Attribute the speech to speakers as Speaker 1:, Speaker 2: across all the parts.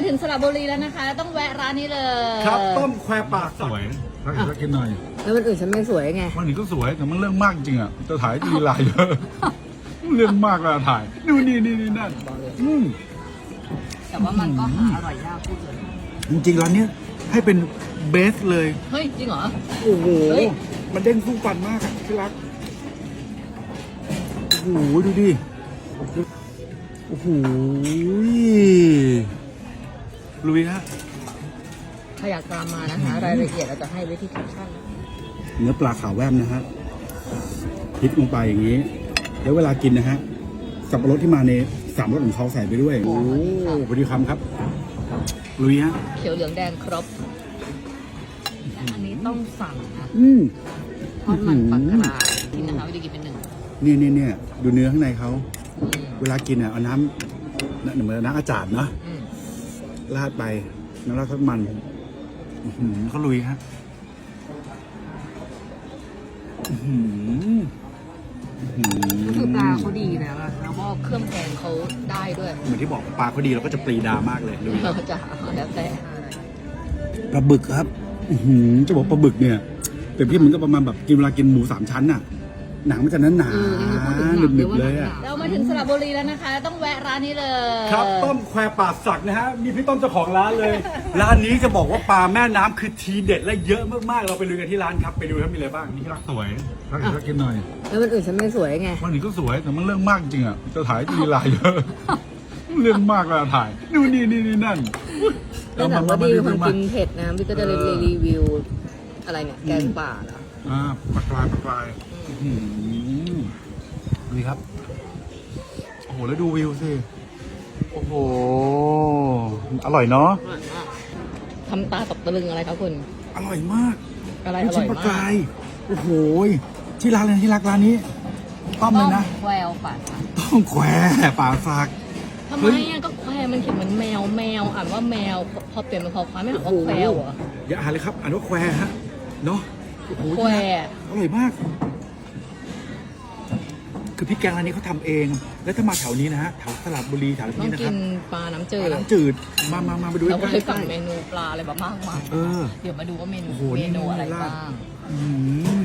Speaker 1: มาถึงสระบุรีแล้วนะคะ ต้องแวะร้านนี้เลย
Speaker 2: ครับต้มแควปาก
Speaker 3: สวยถ้าเกิดจะกินหน่อย
Speaker 1: แล้วมันอื่นฉันไม่สวยไง
Speaker 3: วันนี้ก็สวยแต่มันเรื่องมากจริงอะจะถ่ายดีลายเยอะเรื่องมากเวลาถ่ายนู่นนี่นี่นี่นั่นอืม
Speaker 1: แต่ว่ามันก็หาอร่อยยากพูดเลย
Speaker 2: จริงๆร้านเนี้ยให้เป็นเบสเลย
Speaker 1: เฮ้ย จริงเหรอ
Speaker 2: โอ้โห
Speaker 1: เฮ้ย
Speaker 2: มันเด้งสู้ฟันมากอะที่รัก โอ้โห ดูดิ โอ้โห ลุยฮะ
Speaker 1: ถ้าอยากตามมานะคะรายละเอียดเราจะให้ไว้ที่แคปชั่น
Speaker 2: เนื้อปลาขาวแวมนะฮะพริกลงไปอย่างนี้ แล้วเวลากินนะฮะสับปะรดที่มาในสามรสของเขาใส่ไปด้วย โอ้โหพอดีคำครับลุยฮะ
Speaker 1: เขียวเหลืองแดงครบและอันนี้ต้องสั่งนะ
Speaker 2: อืม
Speaker 1: ทอดมันปลากรายกินนะคะวิธีกินเป็นหนึ่ง
Speaker 2: นี่นี่เนี่ยดูเนื้อข้างในเขา
Speaker 1: อืม
Speaker 2: เวลากินอะเอาน้ำเหมือนน้ำอาจารย์เนาะ
Speaker 1: อืม
Speaker 2: ราดไปน้ำราดทอดมันอื้อหือเขาลุยฮะอื้อหืออื้อหื
Speaker 1: ก็คือปลาเขาดีแล้วอะแล้วก็เครื่องแกงเขาได้ด้วย
Speaker 2: เหมือนที่บอกปลาเขาดีเราก็จะปรีดามากเลยลุย
Speaker 1: เราจะหาแล้วแต่
Speaker 2: ปลาบึกครับอื้อหือจะบอกปลาบึกเนี่ยแต่พี่มันก็ประมาณแบบกินเวลากินหมูสามชั้นน่ะ หนังมันจะนั้นหนา
Speaker 1: เออนี่พูดถึงหนัง
Speaker 2: หนึบๆเลยอะ
Speaker 1: เรามาถึงสระบุรีแล้วนะคะ ต้องแวะร้านนี้เลย
Speaker 2: ครับต้มแควป่าสักนะฮะมีพี่ต้มเจ้าของร้านเลย ร้านนี้จะบอกว่าปลาแม่น้ำคือทีเด็ดและเยอะมากๆเราไปลุยกันที่ร้านครับไปดูครับมีอะไรบ้างนี่ครับ
Speaker 3: สวยถ้าเกิดจะกินหน่อย
Speaker 1: แล้วมันอื่นฉันไม่สวยไง
Speaker 3: วันนี้ก็สวยแต่มันเรื่องมากจริงอะจะถ่ายดีลายเยอะเรื่องมากเวลาถ่ายนู่นนี่นี่นี่นั่น
Speaker 1: แล้วหนัง
Speaker 3: มา
Speaker 1: ว่าดี
Speaker 3: ดู
Speaker 1: เป็นคน
Speaker 3: มา
Speaker 1: กินเผ็ดนะพี่ก็จะเลย
Speaker 3: เออ
Speaker 1: รีวิวอะไรเนี่ยแกงป่าเหรอ
Speaker 3: อ่าปลากรายปลากราย
Speaker 2: อืม ดูครับ โอ้โห แล้วดูวิวสิ โอ้โห อร่อยเนาะ
Speaker 1: อร่อยมากทำตาตกตะลึงอะไรครับคุณ
Speaker 2: อร่อยมาก
Speaker 1: อะไร
Speaker 2: ลู
Speaker 1: อกร่
Speaker 2: ชิ้
Speaker 1: อนย
Speaker 2: ปลาก
Speaker 1: มารา
Speaker 2: กยโอ้โห ที่ร้านเลยที่รักร้านนี้ ต้มเลยนะ
Speaker 1: แคววป่าค่ะ
Speaker 2: ต้องแควป่าฝาก
Speaker 1: ทำไม
Speaker 2: เฮ้ย
Speaker 1: อะก็แควมันเขียนเหมือนแมวแมวอ่านว่าแมวพอเปลี่ยนเป็นคอควายไม่อ่านว่าแควเหรอ
Speaker 2: อย่าอ่านเลยครับ อ่านว่าแควฮะ เนาะโอ้โห
Speaker 1: แคว
Speaker 2: อร่อยมาก คือพริกแกงร้านนี้เขาทำเอง แล้วถ้ามาแถวนี้นะฮะแถวตลาดบุรีแถว
Speaker 1: ต้อ
Speaker 2: นี้
Speaker 1: ง
Speaker 2: นะค
Speaker 1: กิ
Speaker 2: รับ
Speaker 1: นปลาน้ำจื
Speaker 2: ป
Speaker 1: ด
Speaker 2: ลาน้ำจืดมามามามาดู
Speaker 1: เราก็
Speaker 2: ใก
Speaker 1: เค
Speaker 2: ล้
Speaker 1: ยสั่ง
Speaker 2: ๆ
Speaker 1: เมนูปลาอะไรแบบมากมาย
Speaker 2: เออ
Speaker 1: เดี๋ยวมาดูว่าเมนู
Speaker 2: โอ้โห
Speaker 1: เมนูอะไร
Speaker 2: นี่ลาบ
Speaker 1: บ้าง
Speaker 2: อืม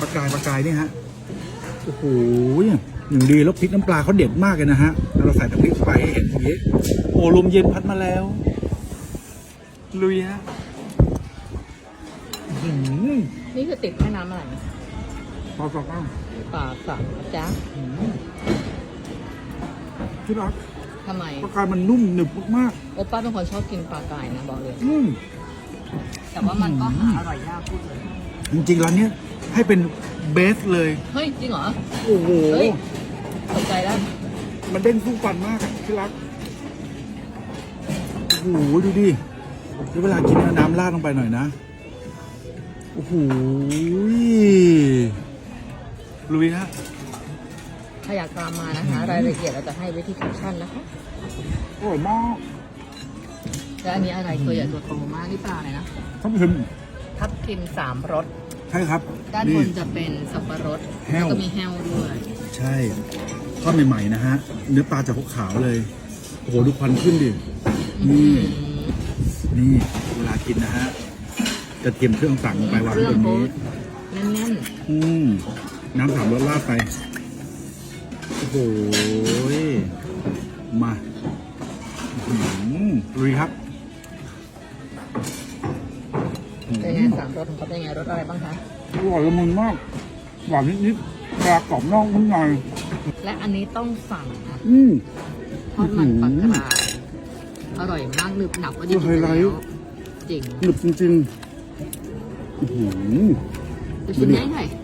Speaker 2: ปลากรายปลากรายเนี่ยฮะโอ้โหอย่างดีแล้วพริกน้ำปลาเขาเด็ดมากเลยนะฮะแล้วเราใส่น้ำพริกเข้าไปให้เห็นอย่างนี้โอ้ลมเย็นพัดมาแล้วลุยฮะอื้อหือ
Speaker 1: นี่คือติดแม่น้ำอะไร
Speaker 2: ปลากราย
Speaker 1: ป่าสักนะจ๊ะ
Speaker 2: ที่รัก
Speaker 1: ทำไม
Speaker 2: ปลากรายมันนุ่มหนึบมาก
Speaker 1: โอป้าเป็นคนชอบกินปลากายนะบอกเลย
Speaker 2: ๆอืม
Speaker 1: แต่ว่ามันก็หาอร่อยยากพูดเลย
Speaker 2: จริงๆร้านเนี้ยให้เป็นเบสเลย
Speaker 1: เฮ้ย จริงเหรอ
Speaker 2: โอ้โห
Speaker 1: เฮ้ยตกใจแล้ว
Speaker 2: มันเด้งสู้ฟันมากอะที่รัก โอ้โห ดูดิแล้วเวลากินเอาน้ำราดลงไปหน่อยนะ โอ้โห ลุยฮะ
Speaker 1: ถ้าอยากตามมานะคะ รายละเอียดเราจะให้ไว้ที่แคปชั่นนะคะ
Speaker 2: อร่อยมาก
Speaker 1: และอันนี้อะไรตัวใหญ่ตัวโตมากนี่ปลาอะไรนะ
Speaker 2: ท่านผู้ชม
Speaker 1: ทับทิมสามรส
Speaker 2: ใช่ครับ
Speaker 1: ด้านบนจะเป็นสับปะรด
Speaker 2: แห้ว
Speaker 1: แล้วก็มีแห้วด้วย
Speaker 2: ใช่ทอดใหม่ๆนะฮะ เนื้อปลาจะขาวๆเลย โอ้โห ดูควันขึ้นดิ นี่ นี่เวลากินนะฮะ จะเตรียมเครื่องต่างลงไปวาง
Speaker 1: เค
Speaker 2: ไว้
Speaker 1: รื่อง
Speaker 2: บน
Speaker 1: เขา
Speaker 2: นี้
Speaker 1: แน่น
Speaker 2: อืม น้ำสามรสราดไป โอ้โหมาอื้อหือลุยครับ
Speaker 1: ๆเป็นไงสามรสของเขาเป็นไงรสอะไรบ้างคะ
Speaker 2: อร่อยละมุนมากหวานนิดๆปลากรอบนอกนุ่มใน
Speaker 1: และอันนี้ต้องสั่งนะ
Speaker 2: อืม
Speaker 1: ทอดมันปลากรายอร่อยมากหนึบหนับว่าดี
Speaker 2: เออไฮไลท์
Speaker 1: จริง
Speaker 2: หนึบจริงๆอื้อหือ
Speaker 1: จะชิ้นใหญ่หน่อย
Speaker 2: พ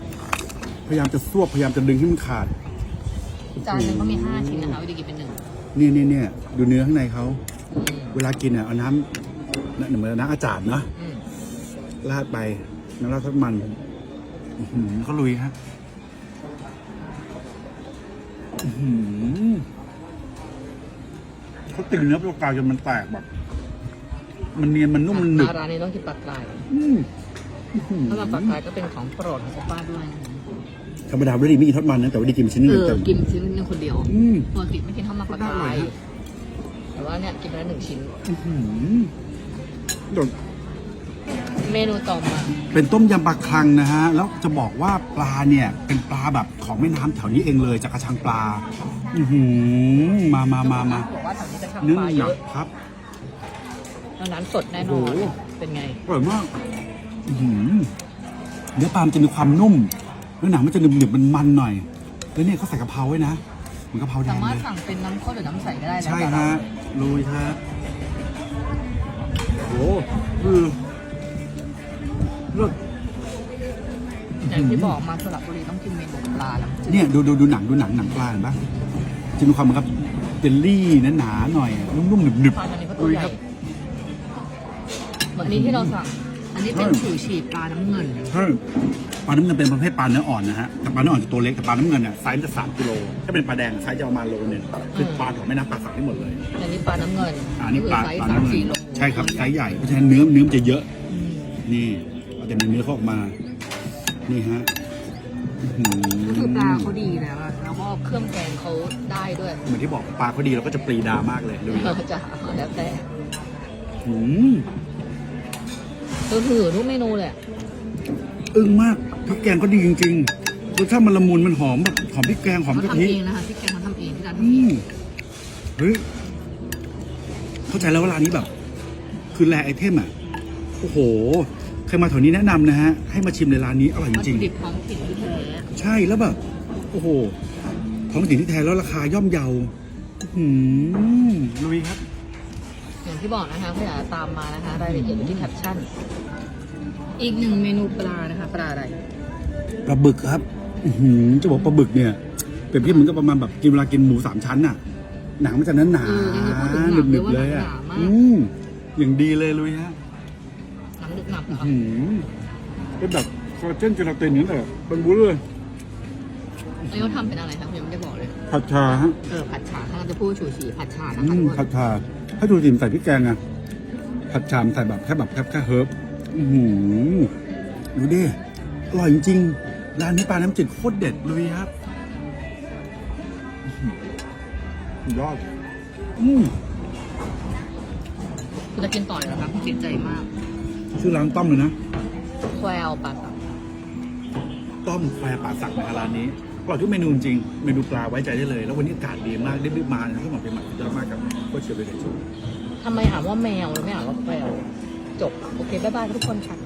Speaker 2: ยายามจะซวบพยายามจะดึงให้มันขาด
Speaker 1: จานหนึงก็มีห้าชิ้นนะคะวิธีกินเป็นหนึ่ง
Speaker 2: นี่นี่เนี่ยดูเนื้อข้างในเขา
Speaker 1: อืม
Speaker 2: เวลากินอะเอาน้ำเหมือนน้ำอาจารย์เนาะ
Speaker 1: อืม
Speaker 2: ราดไปน้ำราดทอดมันอื้อหือเขาลุยฮะอื้อหือเขาตีเนื้อปลากรายจนมันแตกแบบ มันเนียนมันนุ่มมันหนึบ
Speaker 1: ร้านนี้ต้องกินปลากราย
Speaker 2: อืมอื้อหือ
Speaker 1: ถ้าเราปลากรายก็เป็นของโปรดของป้าด้วย
Speaker 2: ธรรมดาไม่ได้ไม่กินทอดมันนะแต่ว่าได้กินชิ้นหนึง
Speaker 1: เออ
Speaker 2: เต็ม
Speaker 1: กินชิ้นนึงคนเดียว
Speaker 2: อืม
Speaker 1: ปกติไม่กินทอดมันปลาก
Speaker 2: ก็ได้อร่
Speaker 1: รา
Speaker 2: อย
Speaker 1: ย
Speaker 2: ฮะอ
Speaker 1: แต่ว่าเนี่ยกินไปแล้วหนึ่งชิ้น
Speaker 2: อื้อหือเดี๋ยว
Speaker 1: เมนูต่อมา
Speaker 2: เป็นต้มยำปลาคลังนะฮะ แล้วจะบอกว่าปลาเนี่ย เป็นปลาแบบของแม่น้ำแถวนี้เองเลยจากกระชังปลา อือหือมามามามา
Speaker 1: บอกว่าแถวนี้จะทำ
Speaker 2: เนื้อ
Speaker 1: ปลา
Speaker 2: ห
Speaker 1: เย
Speaker 2: นั
Speaker 1: อะ
Speaker 2: กครับ
Speaker 1: แล้วร้านสดแน่น
Speaker 2: โอ้
Speaker 1: อน
Speaker 2: โห
Speaker 1: เป็นไง
Speaker 2: อร่อยมากอื้อหือเนื้อปลามันจะมีความนุ่ม แล้วหนังมันจะหนึบหนึบมันมันๆหน่อย แล้วเนี่ยเขาใส่กะเพราไว้นะเหมือนกะเพราแด
Speaker 1: สางมาร
Speaker 2: เล
Speaker 1: ถ
Speaker 2: ย
Speaker 1: สั่งเป็นน้ำข้นหรือน้ำใสก็ได้นะ
Speaker 2: ใช่
Speaker 1: แต่
Speaker 2: ฮะ
Speaker 1: เรา
Speaker 2: ลุยครับโอ้คือเลิศ
Speaker 1: อย่างที่บอกมาสระบุรีต้องกินเมนูปลาแล้ว
Speaker 2: เนี่ยดูดูดูหนังดูหนังหนังปลาเห็นปะจะมีความเหมือนกับเจลลี่หนาๆหน่อยนุ่มๆหนึบ
Speaker 1: ปลาตอนนี้ก็
Speaker 2: ๆ
Speaker 1: ตัว
Speaker 2: ลุย
Speaker 1: ใหญ่
Speaker 2: ครับ
Speaker 1: เหมือนอันนี้ที่เราสั่ง อันนี้เป็น
Speaker 2: ใช่
Speaker 1: ฉูฉีปลาน้ำเงิน
Speaker 2: ใช่ป ลาน้ำเงินเป็นประเภทปลาเนื้ออ่อนนะฮะแต่ปลาเนื้ออ่อนจะตัวเล็กแต่ปลาน้ำเงินเนี่ยไซส์จะสามกิโลถ้าเป็นปลาแดงไซส์จะประมาณโลหนึงคือปลาของแม่น้ำป่าสักทั้งหมดเลย
Speaker 1: อันนี้ปลาน้ำเงิน
Speaker 2: อันนี้ปลา
Speaker 1: คือไซส์
Speaker 2: ปลา
Speaker 1: สาม
Speaker 2: น้ำเงิ
Speaker 1: สี่
Speaker 2: น
Speaker 1: โล
Speaker 2: ใช่ครับไซส์ใหญ่เพราะฉะนั้นเนื้อเนื้อมันจะเยอะ
Speaker 1: อืม
Speaker 2: นี่เราจะมีเนื้อเขาออกมา นี่ฮะอื้อหื
Speaker 1: ก็คือปลาเขาดีแล้วอะแล้วก็เครื่องแกงเขาได้ด้วย
Speaker 2: เหมือนที่บอกปลาเขาดีเราก็จะปรีดามากเลยดูดิ
Speaker 1: เราจะแล้วแต่
Speaker 2: หืม
Speaker 1: ก็คือทุกเมนูเลยอะ
Speaker 2: อึ้งมากพ ริกแกงก็ดีจริงๆรสชาติมันละมุนมันหอมแบบหอมพริกแกงหอม
Speaker 1: เขา
Speaker 2: กะ
Speaker 1: ทำ
Speaker 2: ทิ
Speaker 1: เองนะคะที่แกงเขาทำเองที่ร้าน
Speaker 2: อื
Speaker 1: ทำเอง
Speaker 2: มเฮ้ยเข้าใจแล้วว่าร้านนี้แบบ คือแรไอเทมอะโอ้โหใครมาแถวนี้แนะนำนะฮะให้มาชิมในร้านนี้อร่อยจ
Speaker 1: วัต
Speaker 2: ริ
Speaker 1: ถุ
Speaker 2: ง
Speaker 1: ดิบท้องถิ่นที่แท้
Speaker 2: ๆใช่แล้วแบบโอ้โหท้องถิ่นที่แท้แล้วราคาย่อมเยาอื้อหืมลุยครับ
Speaker 1: อย่างที่บอกนะคะถ้าอยากจะตามมานะคะรายละเอียดอยู่ที่แคปชั่น อีกหนึ่งเมนูปลานะคะ ปลาอะไร
Speaker 2: ป ลาบึกครับอื้อหือจะบอกปลาบึกเนี่ยเปรียบเทียบเหมือนกับประมาณแบบกินเวลากินหมูสามชั้นน่ะ หนังมันจะนั้นหนา
Speaker 1: เออยังจะพูดถึง
Speaker 2: ห
Speaker 1: หนัง
Speaker 2: นึบๆ
Speaker 1: เล
Speaker 2: เลยย
Speaker 1: ว่า
Speaker 2: อะ
Speaker 1: หนามาก
Speaker 2: อืมอย่างดีเลยลุยฮะ
Speaker 1: หนังดึกหนับ
Speaker 2: อื้
Speaker 1: นะ
Speaker 2: อ
Speaker 1: คะ
Speaker 2: หือเป็นแบบคอลลาเจนเจลาตินนี่แหละเป็นบุ้เลย
Speaker 1: อันนี้เขาทำเป็นอะไรคะยังไม่ได้บอกเลย
Speaker 2: ผัดชาฮะ
Speaker 1: เออผัดฉาถ้าเราจะพูดชูชีผัดฉานะ
Speaker 2: อื
Speaker 1: คะ
Speaker 2: ม
Speaker 1: ทุกค
Speaker 2: ผั
Speaker 1: น
Speaker 2: ดชาถ้าดูดิมใส่พริกแกงอะผัดชามใส่แบบแค่แบบแค่แค่เฮิร์บอือหือดูดิอร่อยจริงๆ ร้านนี้ปลาน้ำจืดโคตรเด็ดลุยครับอื้อหือยอด อืม
Speaker 1: คุณจะกินต่อเลยเหรอคะคุณติดใจมาก
Speaker 2: ชื่อร้านต้อมเลยนะ
Speaker 1: แควลปลาสับ
Speaker 2: ต้อมแควป่าสักนะครับร้านนี้อร่อยทุกเมนูจริง เมนูปลาไว้ใจได้เลย แล้ววันนี้อากาศดีมากรีบๆมานะที่หมอเป็นหมัดเยอะมากครับก็เชียร์ไปเลยจู
Speaker 1: ทำไมอ่านว่าแมวแล้วไม่อ่านว่าแควลจบ โอเค บ๊ายบายทุกคนค่ะ